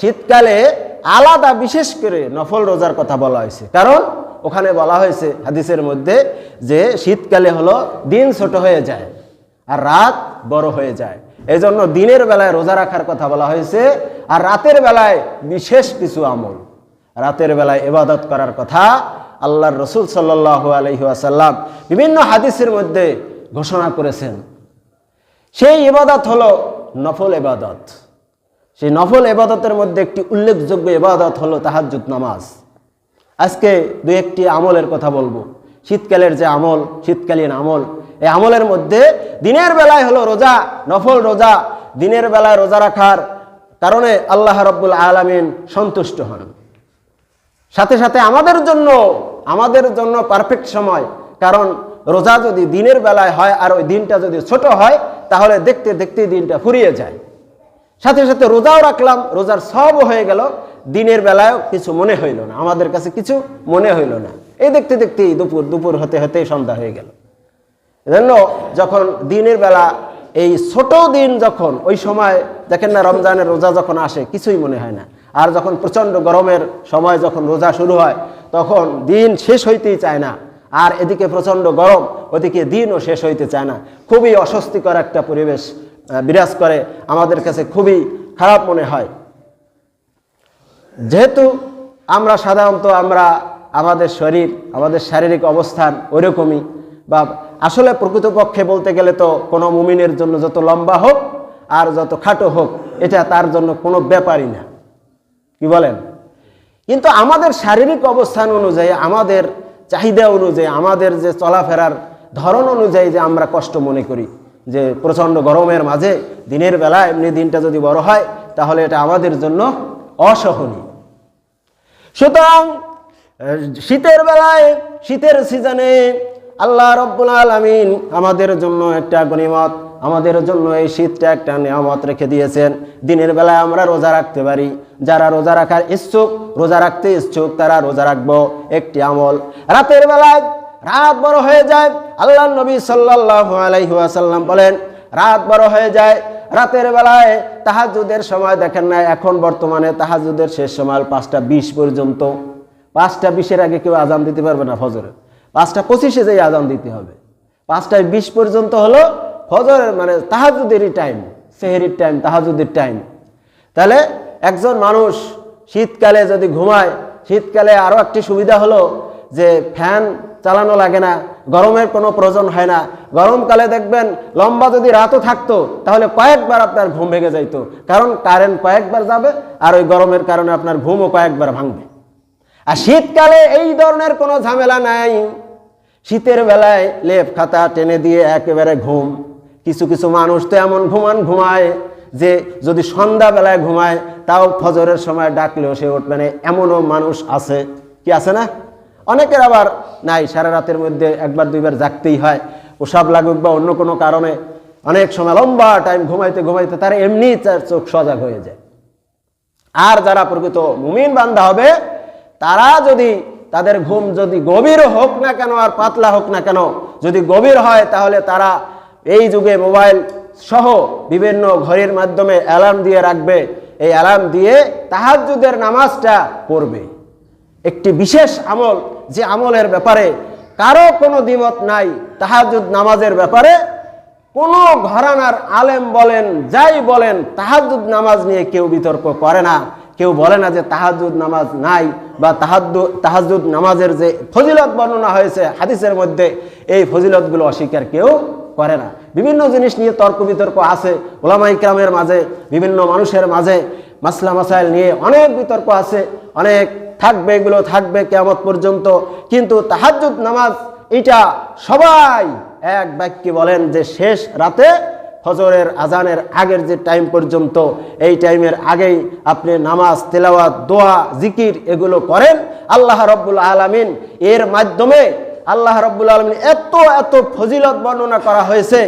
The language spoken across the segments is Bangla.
শীতকালে আলাদা বিশেষ করে নফল রোজার কথা বলা হয়েছে। কারণ ওখানে বলা হয়েছে হাদিসের মধ্যে যে শীতকালে হলো দিন ছোট হয়ে যায় আর রাত বড় হয়ে যায়। এই জন্য দিনের বেলায় রোজা রাখার কথা বলা হয়েছে আর রাতের বেলায় বিশেষ কিছু আমল। রাতের বেলায় এবাদত করার কথা আল্লাহর রসুল সাল্লাহ আলহি আসাল্লাম বিভিন্ন হাদিসের মধ্যে ঘোষণা করেছেন। সেই ইবাদত হলো নফল ইবাদত। সেই নফল এবাদতের মধ্যে একটি উল্লেখযোগ্য এবাদত হলো তাহাজ্জুদ নামাজ। আজকে দু একটি আমলের কথা বলব। শীতকালের যে আমল, শীতকালীন আমল, এই আমলের মধ্যে দিনের বেলায় হলো রোজা, নফল রোজা, দিনের বেলায় রোজা রাখার কারণে আল্লাহ রব্বুল আলমিন সন্তুষ্ট হন। সাথে সাথে আমাদের জন্য আমাদের জন্য পারফেক্ট সময়। কারণ রোজা যদি দিনের বেলায় হয় আর ওই দিনটা যদি ছোট হয়, তাহলে দেখতে দেখতে দিনটা ফুরিয়ে যায়। সাথে সাথে রোজাও রাখলাম, রোজার সবও হয়ে গেল, দিনের বেলায়ও কিছু মনে হইল না, আমাদের কাছে কিছু মনে হইল না। এই দেখতে দেখতেই দুপুর দুপুর হতে হতে সন্ধ্যা হয়ে গেল। এজন্য যখন দিনের বেলা, এই ছোট দিন যখন, ওই সময় দেখেন না রমজানের রোজা যখন আসে, কিছুই মনে হয় না। আর যখন প্রচণ্ড গরমের সময় যখন রোজা শুরু হয়, তখন দিন শেষ হইতেই চায় না। আর এদিকে প্রচণ্ড গরম, ওদিকে দিনও শেষ হইতে চায় না। খুবই অস্বস্তিকর একটা পরিবেশ বিরাজ করে, আমাদের কাছে খুবই খারাপ মনে হয়। যেহেতু আমরা সাধারণত আমরা আমাদের শরীর, আমাদের শারীরিক অবস্থান ওইরকমই, বা আসলে প্রকৃতপক্ষে বলতে গেলে তো কোনো মুমিনের জন্য যত লম্বা হোক আর যত খাটো হোক, এটা তার জন্য কোনো ব্যাপারই না। কি বলেন? কিন্তু আমাদের শারীরিক অবস্থান অনুযায়ী, আমাদের চাহিদা অনুযায়ী, আমাদের যে চলাফেরার ধরন অনুযায়ী যে আমরা কষ্ট মনে করি যে প্রচণ্ড গরমের মাঝে দিনের বেলা এমনি দিনটা যদি বড় হয়, তাহলে এটা আমাদের জন্য অসহনীয়। সুতরাং শীতের বেলায়, শীতের সিজনে আল্লাহ রব্বুল আলমিন আমাদের জন্য একটা গণিমত, আমাদের জন্য এই শীতটা একটা নিয়ামত রেখে দিয়েছেন। দিনের বেলায় আমরা রোজা রাখতে পারি। যারা রোজা রাখার ইচ্ছুক, রোজা রাখতে ইচ্ছুক, তারা রোজা রাখব, একটি আমল। রাতের বেলায় রাত বড় হয়ে যায় আল্লাহ নবী সাল্লাহ আলাইহাসাল্লাম বলেন, রাত বড় হয়ে যায়, রাতের বেলায় তাহাজুদের সময় দেখেন না এখন বর্তমানে তাহাজুদের শেষ সময় পাঁচটা বিশ পর্যন্ত। পাঁচটা বিশের আগে কেউ আজান দিতে পারবে না ফজরের পাঁচটা পঁচিশে যেই আজান দিতে হবে। পাঁচটায় বিশ পর্যন্ত হলো ফজরের মানে তাহাজুদেরই টাইম সেহেরির টাইম তাহাজুদের টাইম তাহলে একজন মানুষ শীতকালে যদি ঘুমায়, শীতকালে আরও একটি সুবিধা হলো যে ফ্যান চালানো লাগে না, গরমের কোনো প্রয়োজন হয় না। গরমকালে দেখবেন লম্বা যদি রাতও থাকতো, তাহলে কয়েকবার আপনার ঘুম ভেঙে যাইতো। কারণ কারেন্ট কয়েকবার যাবে আর ওই গরমের কারণে আপনার ঘুমও কয়েকবার ভাঙবে। আর শীতকালে এই ধরনের কোনো ঝামেলা নাই। শীতের বেলায় লেপ খাতা টেনে দিয়ে একেবারে ঘুম। কিছু কিছু মানুষ তো এমন ঘুমান ঘুমায় যে যদি সন্ধ্যা বেলায় ঘুমায়, তাও ফজরের সময় ডাকলেও সে উঠবে না। এমনও মানুষ আছে। কি আছে না? অনেকের আবার নাই, সারা রাতের মধ্যে একবার দুইবার জাগতেই হয়, ওসব লাগুক বা অন্য কোনো কারণে। অনেক সময় লম্বা টাইম ঘুমাইতে ঘুমাইতে তারা এমনি চোখ সজাগ হয়ে যায়। আর যারা প্রকৃত মুমিন বান্ধা হবে, তারা যদি তাদের ঘুম যদি গভীর হোক না কেন আর পাতলা হোক না কেন, যদি গভীর হয় তাহলে তারা এই যুগে মোবাইল সহ বিভিন্ন ঘড়ির মাধ্যমে অ্যালার্ম দিয়ে রাখবে। এই অ্যালার্ম দিয়ে তাহাজ্জুদের নামাজটা পড়বে। একটি বিশেষ আমল যে আমলের ব্যাপারে কারও কোনো দ্বিমত নাই তাহাজুদ নামাজের ব্যাপারে কোনো ঘরানার আলেম বলেন, যাই বলেন তাহাজুদ নামাজ নিয়ে কেউ বিতর্ক করে না। কেউ বলে না যে তাহাজুদ নামাজ নাই বা তাহাদ্দু তাহাজুদ নামাজের যে ফজিলত বর্ণনা হয়েছে হাদিসের মধ্যে, এই ফজিলতগুলো অস্বীকার কেউ করে না। বিভিন্ন জিনিস নিয়ে তর্ক বিতর্ক আছে ওলামা ইকরামের মাঝে, বিভিন্ন মানুষের মাঝে, মাসলা মাসাইল নিয়ে অনেক বিতর্ক আছে, অনেক থাকবে, এগুলো থাকবে কেমত পর্যন্ত। কিন্তু তাহাজ্জুদ, নামাজ, এটা সবাই এক বাক্যে বলেন যে শেষ রাতে ফজরের আজানের আগের যে টাইম পর্যন্ত, এই টাইমের আগেই আপনি নামাজ, তেলাওয়াত, দোয়া, জিকির এগুলো করেন। আল্লাহ রব্বুল আলমিন এর মাধ্যমে আল্লাহ রব্বুল আলমিন এত এত ফজিলত বর্ণনা করা হয়েছে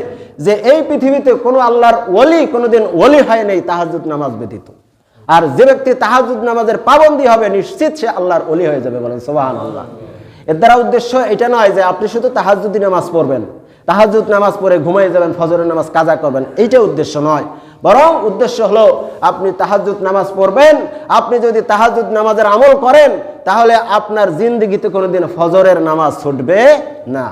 যে এই পৃথিবীতে কোনো আল্লাহর ওলি কোনোদিন ওলি হয় নেই তাহাজুদ নামাজ ব্যতীত। আর যে ব্যক্তি তাহাজুদ নামাজের পাবন্দি হবে, নিশ্চিত সে আল্লাহর অলি হয়ে যাবে বলেন সোবাহান আল্লাহ এর দ্বারা উদ্দেশ্য এটা নয় যে আপনি শুধু তাহাজুদি নামাজ পড়বেন তাহাজুদ নামাজ পড়ে ঘুমাই যাবেন, ফজরের নামাজ কাজা করবেন, এইটা উদ্দেশ্য নয়। বরং উদ্দেশ্য হলো আপনি তাহাজুদ নামাজ পড়বেন, আপনি যদি তাহাজুদ নামাজের আমল করেন, তাহলে আপনার জিন্দগিতে কোনোদিন ফজরের নামাজ ছুটবে না।